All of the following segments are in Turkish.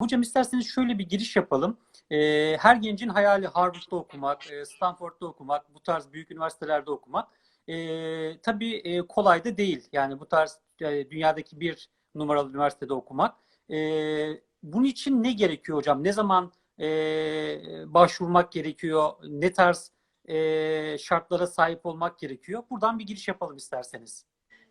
Hocam isterseniz şöyle bir giriş yapalım. Ee, her gencin hayali Harvard'da okumak, e, Stanford'da okumak, bu tarz büyük üniversitelerde okumak. Ee, tabii e, kolay da değil. Yani bu tarz e, dünyadaki bir numaralı üniversitede okumak. Bunun için ne gerekiyor hocam? Ne zaman e, başvurmak gerekiyor? Ne tarz e, şartlara sahip olmak gerekiyor? Buradan bir giriş yapalım isterseniz.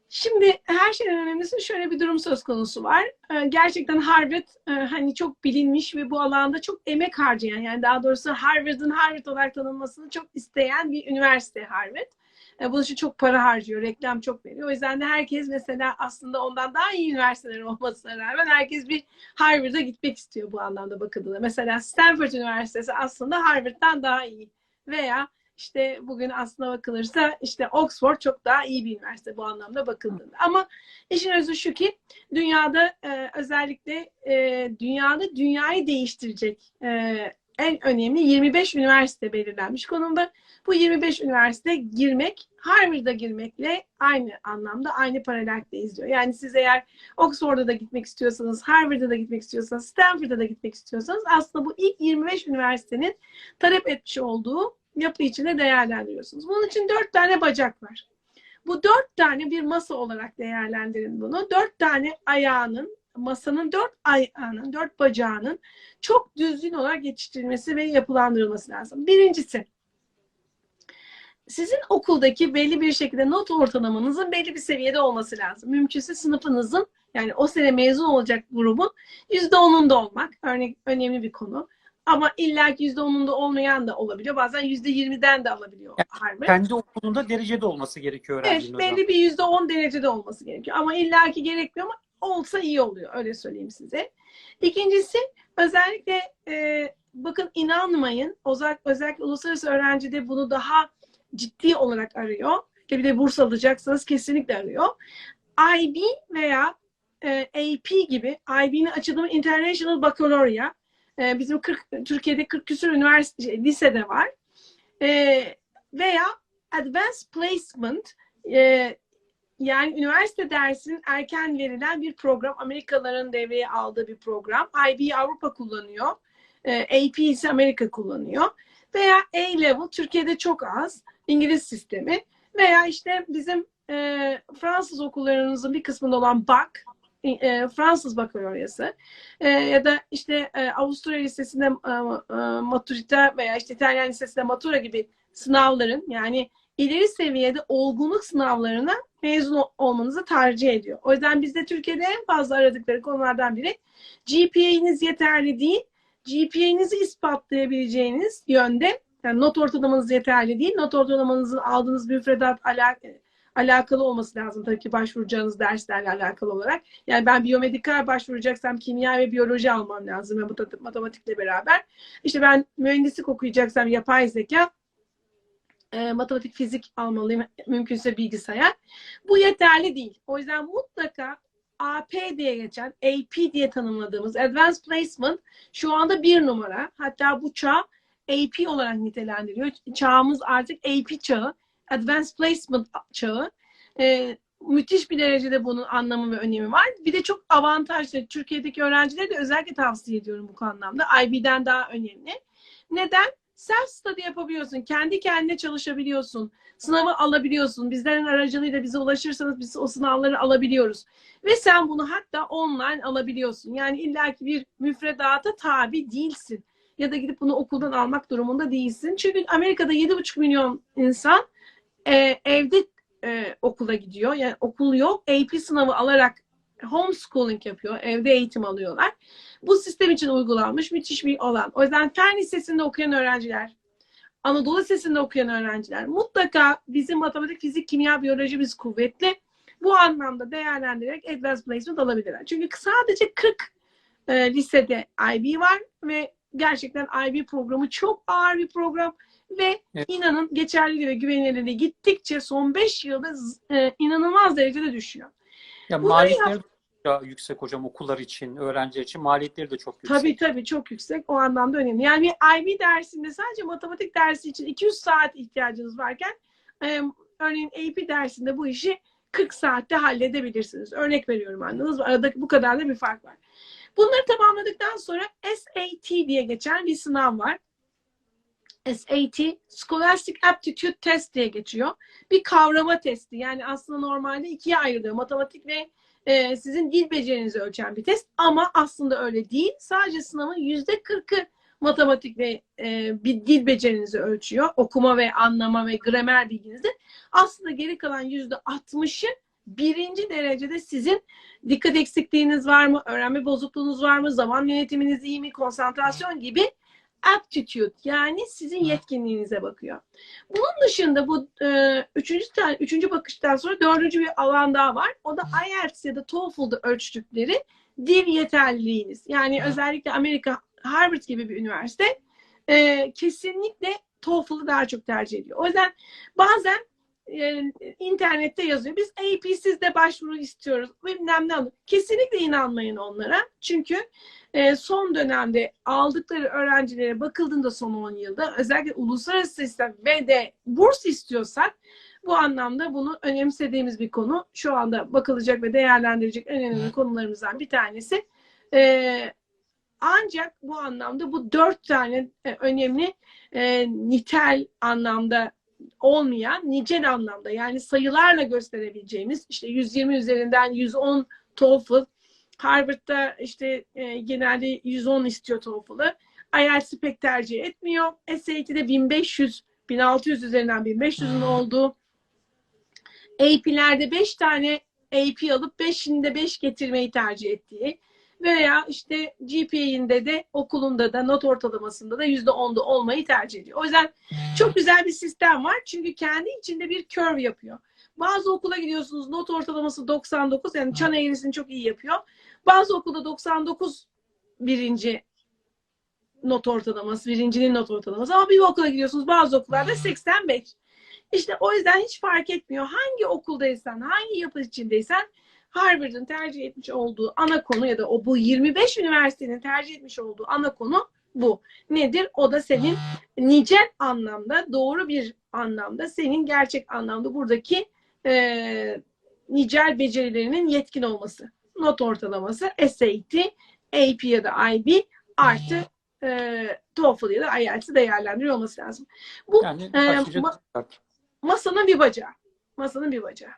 Şimdi her şeyden önemlisi şöyle bir durum söz konusu var. Ee, Gerçekten Harvard e, hani çok bilinmiş ve bu alanda çok emek harcayan yani daha doğrusu Harvard'ın Harvard olarak tanınmasını çok isteyen bir üniversite Harvard. E, Bunun için çok para harcıyor, reklam çok veriyor. O yüzden de herkes mesela aslında ondan daha iyi üniversiteler olmasına rağmen herkes bir Harvard'a gitmek istiyor bu anlamda bakıldığında. Mesela Stanford Üniversitesi aslında Harvard'dan daha iyi veya işte bugün aslına bakılırsa işte Oxford çok daha iyi bir üniversite bu anlamda bakıldığında. Ama işin özü şu ki dünyada e, özellikle e, dünyada dünyayı değiştirecek e, en önemli 25 üniversite belirlenmiş konumda. Bu 25 üniversite girmek Harvard'a girmekle aynı anlamda aynı paralellikte izliyor. Yani siz eğer Oxford'a da gitmek istiyorsanız, Harvard'a da gitmek istiyorsanız, Stanford'a da gitmek istiyorsanız aslında bu ilk 25 üniversitenin talep etmiş olduğu yapı içinde değerlendiriyorsunuz. Bunun için dört tane bacak var. Bu dört tane bir masa olarak değerlendirin bunu. Dört tane ayağının, masanın dört ayağının, dört bacağının çok düzgün olarak yetiştirilmesi ve yapılandırılması lazım. Birincisi, sizin okuldaki belli bir şekilde not ortalamanızın belli bir seviyede olması lazım. Mümkünse sınıfınızın yani o sene mezun olacak grubun %10'unda olmak örnek önemli bir konu. Ama illa ki %10'unda olmayan da olabiliyor. Bazen %20'den de alabiliyor Harvard. Kendi okulunda derecede olması gerekiyor Evet, öğrencinin hocam. belli bir %10 derecede olması gerekiyor. Ama illa ki gerekmiyor ama olsa iyi oluyor. Öyle söyleyeyim size. İkincisi özellikle e, bakın inanmayın. Özellikle, özellikle uluslararası öğrenci de bunu daha ciddi olarak arıyor. Bir de burs alacaksanız kesinlikle arıyor. IB veya e, AP gibi IB'nin açılımı International Baccalaureate. E, bizim 40, Türkiye'de 40 küsur üniversite şey, lisede var. E, veya Advanced Placement e, yani üniversite dersinin erken verilen bir program. Amerikalıların devreye aldığı bir program. IB Avrupa kullanıyor. E, AP ise Amerika kullanıyor. Veya A-Level Türkiye'de çok az. İngiliz sistemi. Veya işte bizim e, Fransız okullarımızın bir kısmında olan BAC, e, Fransız bakaloriyası e, ya da işte e, Avusturya Lisesi'nde e, e, maturita veya işte İtalyan Lisesi'nde matura gibi sınavların yani ileri seviyede olgunluk sınavlarına mezun olmanızı tercih ediyor. O yüzden bizde Türkiye'de en fazla aradıkları konulardan biri GPA'niz yeterli değil, GPA'nizi ispatlayabileceğiniz yönde yani not ortalamanız yeterli değil, not ortalamanızın aldığınız müfredat alak alakalı olması lazım tabii ki başvuracağınız derslerle alakalı olarak. Yani ben biyomedikal başvuracaksam kimya ve biyoloji almam lazım ve matematikle beraber. İşte ben mühendislik okuyacaksam yapay zeka e, matematik, fizik almalıyım. Mümkünse bilgisayar. Bu yeterli değil. O yüzden mutlaka AP diye geçen, AP diye tanımladığımız Advanced Placement şu anda bir numara. Hatta bu çağ AP olarak nitelendiriyor. Çağımız artık AP çağı. Advanced Placement çağı. E, müthiş bir derecede bunun anlamı ve önemi var. Bir de çok avantajlı. Türkiye'deki öğrencilere de özellikle tavsiye ediyorum bu anlamda. IB'den daha önemli. Neden? Self study yapabiliyorsun. Kendi kendine çalışabiliyorsun. Sınavı alabiliyorsun. Bizlerin aracılığıyla bize ulaşırsanız biz o sınavları alabiliyoruz. Ve sen bunu hatta online alabiliyorsun. Yani illaki bir müfredata tabi değilsin. Ya da gidip bunu okuldan almak durumunda değilsin. Çünkü Amerika'da 7,5 milyon insan e, evde e, okula gidiyor. Yani okul yok. AP sınavı alarak homeschooling yapıyor. Evde eğitim alıyorlar. Bu sistem için uygulanmış müthiş bir alan. O yüzden Fen Lisesi'nde okuyan öğrenciler, Anadolu Lisesi'nde okuyan öğrenciler mutlaka bizim matematik, fizik, kimya, biyolojimiz kuvvetli. Bu anlamda değerlendirerek Advanced Placement alabilirler. Çünkü sadece 40 e, lisede IB var ve gerçekten IB programı çok ağır bir program ve Evet. inanın geçerliliği ve güvenilirliği gittikçe son 5 yılda e, inanılmaz derecede düşüyor. Ya maliyetleri de yüksek hocam okullar için, öğrenciler için maliyetleri de çok yüksek. Tabii tabii çok yüksek. O anlamda önemli. Yani bir IB dersinde sadece matematik dersi için 200 saat ihtiyacınız varken e, örneğin AP dersinde bu işi 40 saatte halledebilirsiniz. Örnek veriyorum anladınız mı? Arada bu kadar da bir fark var. Bunları tamamladıktan sonra SAT diye geçen bir sınav var. SAT, Scholastic Aptitude Test diye geçiyor. Bir kavrama testi. Yani aslında normalde ikiye ayrılıyor. Matematik ve e, sizin dil becerinizi ölçen bir test. Ama aslında öyle değil. Sadece sınavın yüzde kırkı matematik ve e, bir dil becerinizi ölçüyor. Okuma ve anlama ve gramer bilginizi. Aslında geri kalan yüzde altmışı birinci derecede sizin dikkat eksikliğiniz var mı, öğrenme bozukluğunuz var mı, zaman yönetiminiz iyi mi, konsantrasyon gibi aptitude yani sizin yetkinliğinize bakıyor. Bunun dışında bu e, üçüncü, üçüncü bakıştan sonra dördüncü bir alan daha var. O da IELTS ya da TOEFL'da ölçtükleri dil yeterliliğiniz. Yani özellikle Amerika Harvard gibi bir üniversite e, kesinlikle TOEFL'ı daha çok tercih ediyor. O yüzden bazen e, internette yazıyor. Biz AP'sizde başvuru istiyoruz. Bilmem ne alın. Kesinlikle inanmayın onlara. Çünkü e, son dönemde aldıkları öğrencilere bakıldığında son 10 yılda özellikle uluslararası sistem ve de burs istiyorsak bu anlamda bunu önemsediğimiz bir konu. Şu anda bakılacak ve değerlendirilecek en önemli konularımızdan bir tanesi. E, ancak bu anlamda bu dört tane e, önemli e, nitel anlamda olmayan nicel anlamda yani sayılarla gösterebileceğimiz işte 120 üzerinden 110 TOEFL Harvard'da işte e, genelde 110 istiyor TOEFL'ı. IELTS'i pek tercih etmiyor. SAT'de 1500 1600 üzerinden 1500'ün olduğu AP'lerde 5 tane AP alıp 5'inde 5 getirmeyi tercih ettiği veya işte GPA'inde de okulunda da not ortalamasında da %10'da olmayı tercih ediyor. O yüzden çok güzel bir sistem var. Çünkü kendi içinde bir curve yapıyor. Bazı okula gidiyorsunuz not ortalaması 99 yani çan eğrisini çok iyi yapıyor. Bazı okulda 99 birinci not ortalaması, birincinin not ortalaması ama bir okula gidiyorsunuz bazı okullarda 85. İşte o yüzden hiç fark etmiyor. Hangi okuldaysan, hangi yapı içindeysen Harvard'ın tercih etmiş olduğu ana konu ya da o bu 25 üniversitenin tercih etmiş olduğu ana konu bu. Nedir? O da senin nicel anlamda, doğru bir anlamda, senin gerçek anlamda buradaki e, nicel becerilerinin yetkin olması. Not ortalaması, SAT, AP ya da IB artı e, TOEFL ya da IELTS'i değerlendiriyor olması lazım. Bu Yani e, ma- masanın bir bacağı. Masanın bir bacağı.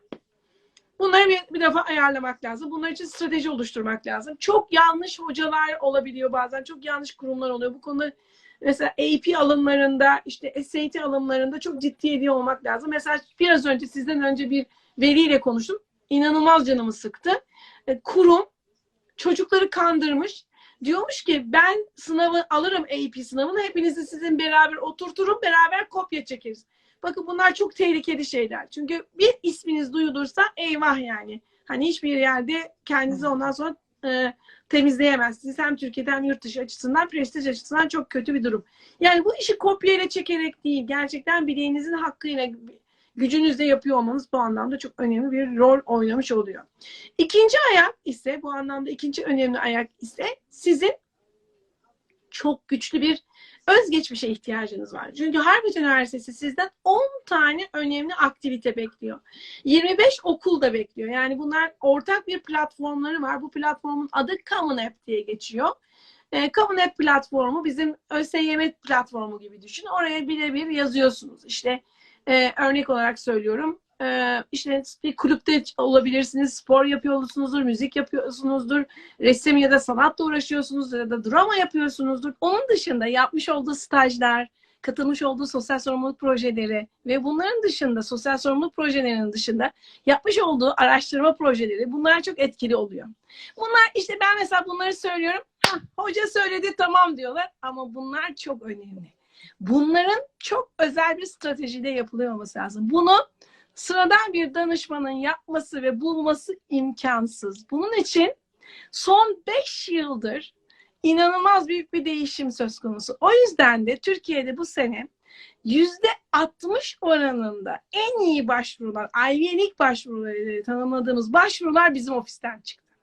Bunları bir, bir defa ayarlamak lazım. Bunlar için strateji oluşturmak lazım. Çok yanlış hocalar olabiliyor bazen. Çok yanlış kurumlar oluyor. Bu konuda mesela AP alımlarında, işte SAT alımlarında çok ciddi ediyor olmak lazım. Mesela biraz önce sizden önce bir veliyle konuştum. İnanılmaz canımı sıktı. E, Kurum çocukları kandırmış. Diyormuş ki ben sınavı alırım AP sınavını. Hepinizi sizin beraber oturturum. Beraber kopya çekeriz. Bakın bunlar çok tehlikeli şeyler. Çünkü bir isminiz duyulursa eyvah yani. Hani hiçbir yerde kendinizi ondan sonra e, temizleyemezsiniz. Hem Türkiye'de hem yurt dışı açısından, prestij açısından çok kötü bir durum. Yani bu işi kopyayla çekerek değil, gerçekten bileğinizin hakkıyla gücünüzle yapıyor olmanız bu anlamda çok önemli bir rol oynamış oluyor. İkinci ayak ise, bu anlamda ikinci önemli ayak ise sizin çok güçlü bir özgeçmişe ihtiyacınız var. Çünkü Harvard Üniversitesi sizden 10 tane önemli aktivite bekliyor. 25 okul da bekliyor. Yani bunlar ortak bir platformları var. Bu platformun adı Common App diye geçiyor. E, Common App platformu bizim ÖSYM platformu gibi düşün. Oraya birebir yazıyorsunuz. İşte e, örnek olarak söylüyorum. E, işte bir kulüpte olabilirsiniz, spor yapıyorsunuzdur, müzik yapıyorsunuzdur, resim ya da sanatla uğraşıyorsunuz ya da drama yapıyorsunuzdur. Onun dışında yapmış olduğu stajlar, katılmış olduğu sosyal sorumluluk projeleri ve bunların dışında sosyal sorumluluk projelerinin dışında yapmış olduğu araştırma projeleri bunlar çok etkili oluyor. Bunlar işte ben mesela bunları söylüyorum. "Hah, hoca söyledi tamam diyorlar ama bunlar çok önemli. Bunların çok özel bir stratejide yapılıyor olması lazım. Bunu sıradan bir danışmanın yapması ve bulması imkansız. Bunun için son 5 yıldır inanılmaz büyük bir değişim söz konusu. O yüzden de Türkiye'de bu sene yüzde 60 oranında en iyi başvurular, League başvuruları tanımladığımız başvurular bizim ofisten çıktı.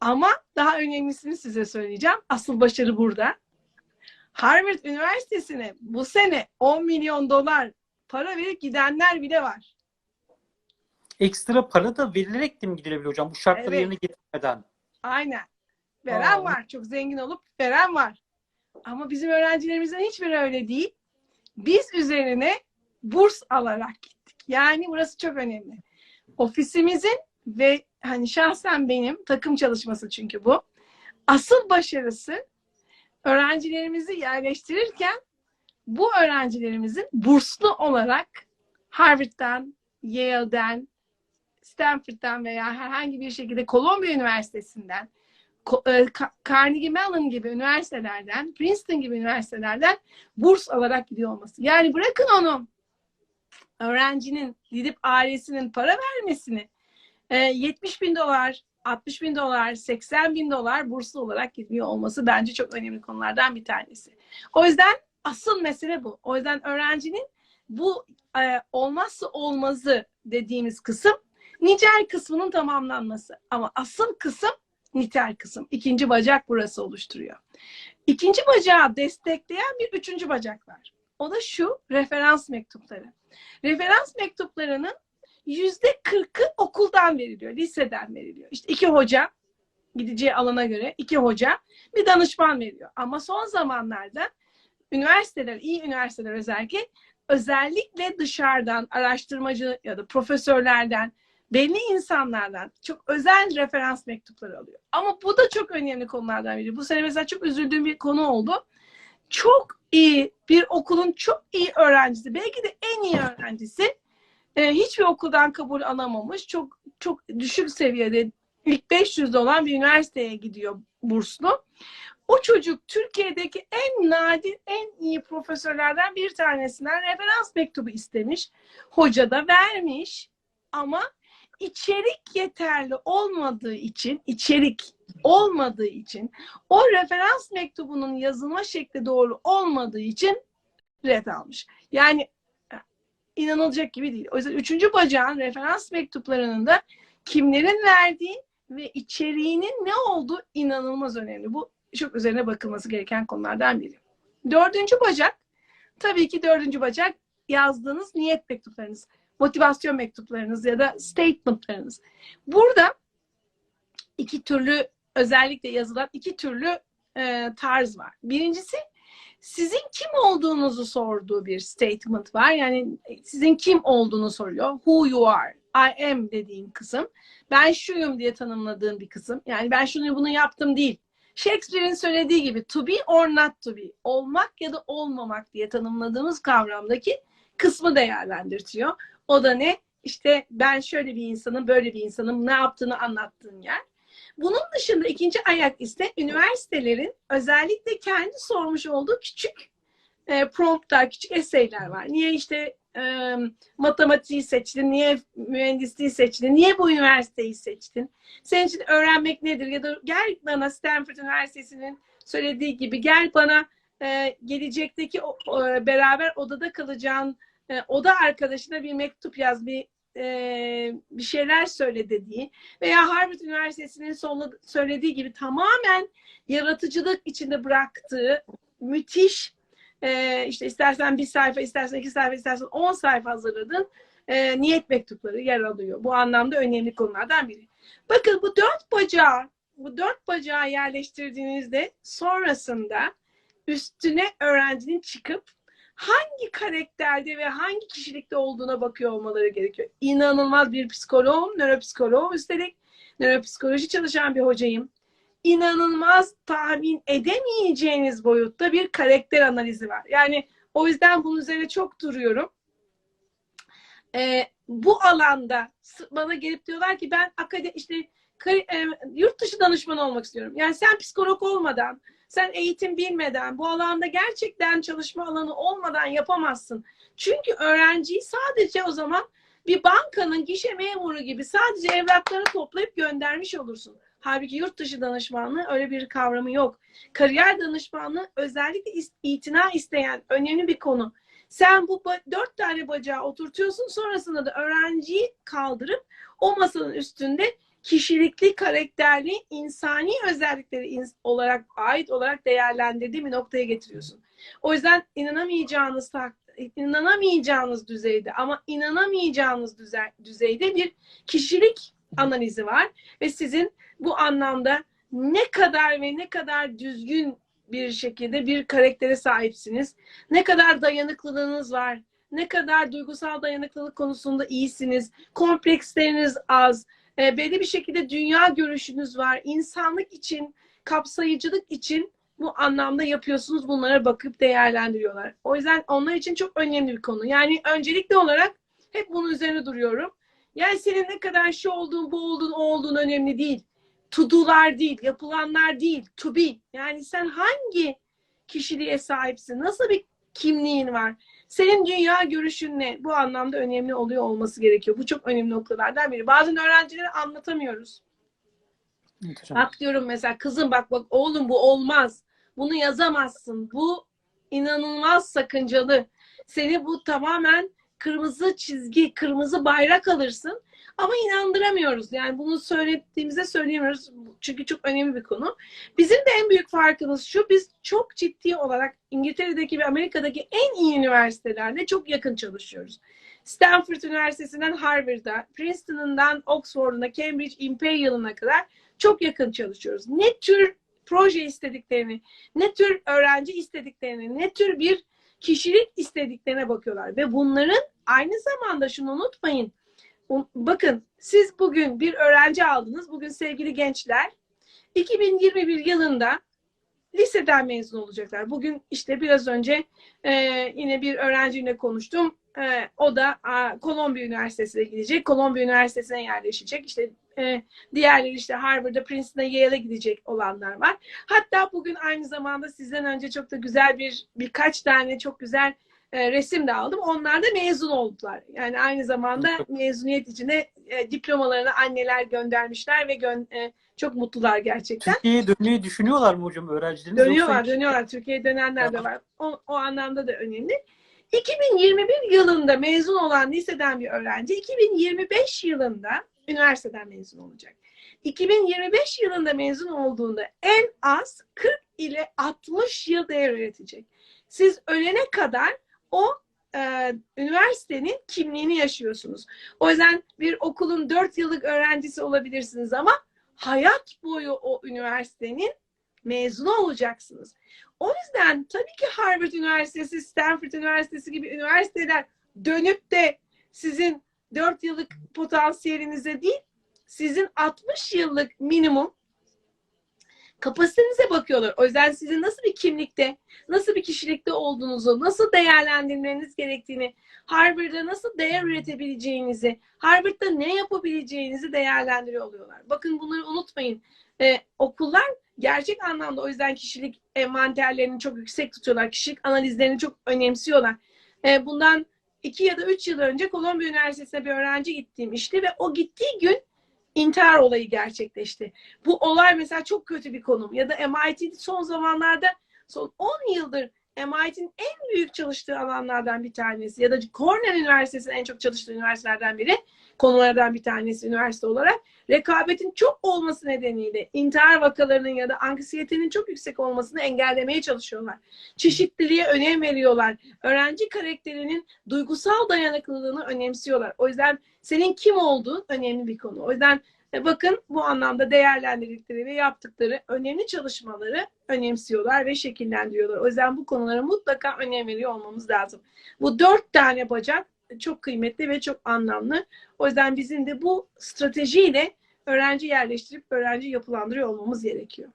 Ama daha önemlisini size söyleyeceğim. Asıl başarı burada. Harvard Üniversitesi'ne bu sene 10 milyon dolar para verip gidenler bile var. Ekstra para da verilerek de mi gidilebiliyor hocam? Bu şartları Evet. yerine getirmeden. Aynen. Veren Aa. var. Çok zengin olup veren var. Ama bizim öğrencilerimizden hiçbiri öyle değil. Biz üzerine burs alarak gittik. Yani burası çok önemli. Ofisimizin ve hani şahsen benim takım çalışması çünkü bu. Asıl başarısı öğrencilerimizi yerleştirirken bu öğrencilerimizin burslu olarak Harvard'dan, Yale'den, Stanford'dan veya herhangi bir şekilde Columbia Üniversitesi'nden, e, Carnegie Mellon gibi üniversitelerden, Princeton gibi üniversitelerden burs alarak gidiyor olması. Yani bırakın onu öğrencinin gidip ailesinin para vermesini e, 70 bin dolar, 60 bin dolar, 80 bin dolar burslu olarak gidiyor olması bence çok önemli konulardan bir tanesi. O yüzden asıl mesele bu. O yüzden öğrencinin bu e, olmazsa olmazı dediğimiz kısım nicel kısmının tamamlanması. Ama asıl kısım nitel kısım. İkinci bacak burası oluşturuyor. İkinci bacağı destekleyen bir üçüncü bacak var. O da şu referans mektupları. Referans mektuplarının yüzde kırkı okuldan veriliyor, liseden veriliyor. İşte iki hoca, gideceği alana göre iki hoca, bir danışman veriyor. Ama son zamanlarda üniversiteler, iyi üniversiteler özellikle özellikle dışarıdan araştırmacı ya da profesörlerden belli insanlardan çok özel referans mektupları alıyor. Ama bu da çok önemli konulardan biri. Bu sene mesela çok üzüldüğüm bir konu oldu. Çok iyi bir okulun çok iyi öğrencisi, belki de en iyi öğrencisi e, hiçbir okuldan kabul alamamış. Çok çok düşük seviyede ilk 500'de olan bir üniversiteye gidiyor burslu. O çocuk Türkiye'deki en nadir, en iyi profesörlerden bir tanesinden referans mektubu istemiş. Hoca da vermiş ama içerik yeterli olmadığı için, içerik olmadığı için, o referans mektubunun yazılma şekli doğru olmadığı için red almış. Yani inanılacak gibi değil. O yüzden üçüncü bacağın referans mektuplarının da kimlerin verdiği ve içeriğinin ne olduğu inanılmaz önemli. Bu çok üzerine bakılması gereken konulardan biri. Dördüncü bacak, tabii ki dördüncü bacak yazdığınız niyet mektuplarınız, motivasyon mektuplarınız ya da statementlarınız. Burada iki türlü özellikle yazılan iki türlü e, tarz var. Birincisi sizin kim olduğunuzu sorduğu bir statement var. Yani sizin kim olduğunu soruyor. Who you are. I am dediğin kısım. Ben şuyum diye tanımladığım bir kısım. Yani ben şunu bunu yaptım değil. Shakespeare'in söylediği gibi to be or not to be. Olmak ya da olmamak diye tanımladığımız kavramdaki kısmı değerlendirtiyor. O da ne? İşte ben şöyle bir insanım, böyle bir insanım, ne yaptığını anlattığın yer. Bunun dışında ikinci ayak ise üniversitelerin özellikle kendi sormuş olduğu küçük e, promptlar, küçük essayler var. Niye işte e, matematiği seçtin, niye mühendisliği seçtin, niye bu üniversiteyi seçtin? Senin için öğrenmek nedir? Ya da gel bana Stanford Üniversitesi'nin söylediği gibi gel bana e, gelecekteki o, o, beraber odada kalacağın e, oda arkadaşına bir mektup yaz, bir e, bir şeyler söyle dediği veya Harvard Üniversitesi'nin sonla, söylediği gibi tamamen yaratıcılık içinde bıraktığı müthiş e, işte istersen bir sayfa, istersen iki sayfa, istersen on sayfa hazırladın e, niyet mektupları yer alıyor. Bu anlamda önemli konulardan biri. Bakın bu dört bacağı bu dört bacağı yerleştirdiğinizde sonrasında üstüne öğrencinin çıkıp hangi karakterde ve hangi kişilikte olduğuna bakıyor olmaları gerekiyor. İnanılmaz bir psikoloğum, nöropsikoloğum üstelik nöropsikoloji çalışan bir hocayım. İnanılmaz tahmin edemeyeceğiniz boyutta bir karakter analizi var. Yani o yüzden bunun üzerine çok duruyorum. Ee, bu alanda bana gelip diyorlar ki ben akademi işte e, yurt dışı danışman olmak istiyorum. Yani sen psikolog olmadan, sen eğitim bilmeden, bu alanda gerçekten çalışma alanı olmadan yapamazsın. Çünkü öğrenciyi sadece o zaman bir bankanın gişe memuru gibi sadece evraklarını toplayıp göndermiş olursun. Halbuki yurt dışı danışmanlığı öyle bir kavramı yok. Kariyer danışmanlığı özellikle itina isteyen önemli bir konu. Sen bu dört tane bacağı oturtuyorsun sonrasında da öğrenciyi kaldırıp o masanın üstünde kişilikli, karakterli, insani özellikleri olarak ait olarak değerlendirdiği bir noktaya getiriyorsun. O yüzden inanamayacağınız inanamayacağınız düzeyde ama inanamayacağınız düzeyde bir kişilik analizi var ve sizin bu anlamda ne kadar ve ne kadar düzgün bir şekilde bir karaktere sahipsiniz. Ne kadar dayanıklılığınız var. Ne kadar duygusal dayanıklılık konusunda iyisiniz. Kompleksleriniz az. E, belli bir şekilde dünya görüşünüz var. İnsanlık için, kapsayıcılık için bu anlamda yapıyorsunuz. Bunlara bakıp değerlendiriyorlar. O yüzden onlar için çok önemli bir konu. Yani öncelikli olarak hep bunun üzerine duruyorum. Yani senin ne kadar şu olduğun, bu olduğun, o olduğun önemli değil. To do'lar değil, yapılanlar değil, to be. Yani sen hangi kişiliğe sahipsin? Nasıl bir kimliğin var? Senin dünya görüşün ne? Bu anlamda önemli oluyor olması gerekiyor. Bu çok önemli noktalardan biri. Bazen öğrencilere anlatamıyoruz. Evet hocam. Bak diyorum mesela kızım bak bak oğlum bu olmaz. Bunu yazamazsın. Bu inanılmaz sakıncalı. Seni bu tamamen kırmızı çizgi, kırmızı bayrak alırsın. Ama inandıramıyoruz. Yani bunu söylediğimizde söyleyemiyoruz. Çünkü çok önemli bir konu. Bizim de en büyük farkımız şu. Biz çok ciddi olarak İngiltere'deki ve Amerika'daki en iyi üniversitelerle çok yakın çalışıyoruz. Stanford Üniversitesi'nden Harvard'a, Princeton'dan Oxford'una, Cambridge Imperial'ına kadar çok yakın çalışıyoruz. Ne tür proje istediklerini, ne tür öğrenci istediklerini, ne tür bir kişilik istediklerine bakıyorlar. Ve bunların aynı zamanda şunu unutmayın. Bakın siz bugün bir öğrenci aldınız. Bugün sevgili gençler 2021 yılında liseden mezun olacaklar. Bugün işte biraz önce e, yine bir öğrenciyle konuştum. E, o da a, Kolombiya Üniversitesi'ne gidecek. Kolombiya Üniversitesi'ne yerleşecek. İşte e, diğerleri işte Harvard'a, Princeton'a, Yale'e gidecek olanlar var. Hatta bugün aynı zamanda sizden önce çok da güzel bir birkaç tane çok güzel e, resim de aldım. Onlar da mezun oldular. Yani aynı zamanda mezuniyet içine e, diplomalarını anneler göndermişler ve gö- e, çok mutlular gerçekten. Türkiye'ye dönmeyi düşünüyorlar mı hocam öğrencileriniz? Dönüyorlar, Yoksa- dönüyorlar. Türkiye'ye dönenler de var. O, o anlamda da önemli. 2021 yılında mezun olan liseden bir öğrenci 2025 yılında üniversiteden mezun olacak. 2025 yılında mezun olduğunda en az 40 ile 60 yıl değer üretecek. Siz ölene kadar o e, üniversitenin kimliğini yaşıyorsunuz. O yüzden bir okulun 4 yıllık öğrencisi olabilirsiniz ama hayat boyu o üniversitenin mezunu olacaksınız. O yüzden tabii ki Harvard Üniversitesi, Stanford Üniversitesi gibi üniversiteler dönüp de sizin 4 yıllık potansiyelinize değil, sizin 60 yıllık minimum kapasitenize bakıyorlar. O yüzden sizin nasıl bir kimlikte, nasıl bir kişilikte olduğunuzu, nasıl değerlendirmeniz gerektiğini, Harvard'da nasıl değer üretebileceğinizi, Harvard'da ne yapabileceğinizi değerlendiriyor oluyorlar. Bakın bunları unutmayın. Ee, okullar gerçek anlamda o yüzden kişilik envanterlerini çok yüksek tutuyorlar. Kişilik analizlerini çok önemsiyorlar. Ee, bundan iki ya da üç yıl önce Kolombiya Üniversitesi'ne bir öğrenci gittiğim işte ve o gittiği gün intihar olayı gerçekleşti. Bu olay mesela çok kötü bir konum. Ya da MIT son zamanlarda son 10 yıldır MIT'nin en büyük çalıştığı alanlardan bir tanesi ya da Cornell Üniversitesi'nin en çok çalıştığı üniversitelerden biri konulardan bir tanesi üniversite olarak rekabetin çok olması nedeniyle intihar vakalarının ya da anksiyetenin çok yüksek olmasını engellemeye çalışıyorlar. Çeşitliliğe önem veriyorlar. Öğrenci karakterinin duygusal dayanıklılığını önemsiyorlar. O yüzden senin kim olduğun önemli bir konu. O yüzden e, bakın bu anlamda değerlendirdikleri ve yaptıkları önemli çalışmaları önemsiyorlar ve şekillendiriyorlar. O yüzden bu konulara mutlaka önem veriyor olmamız lazım. Bu dört tane bacak çok kıymetli ve çok anlamlı. O yüzden bizim de bu stratejiyle öğrenci yerleştirip öğrenci yapılandırıyor olmamız gerekiyor.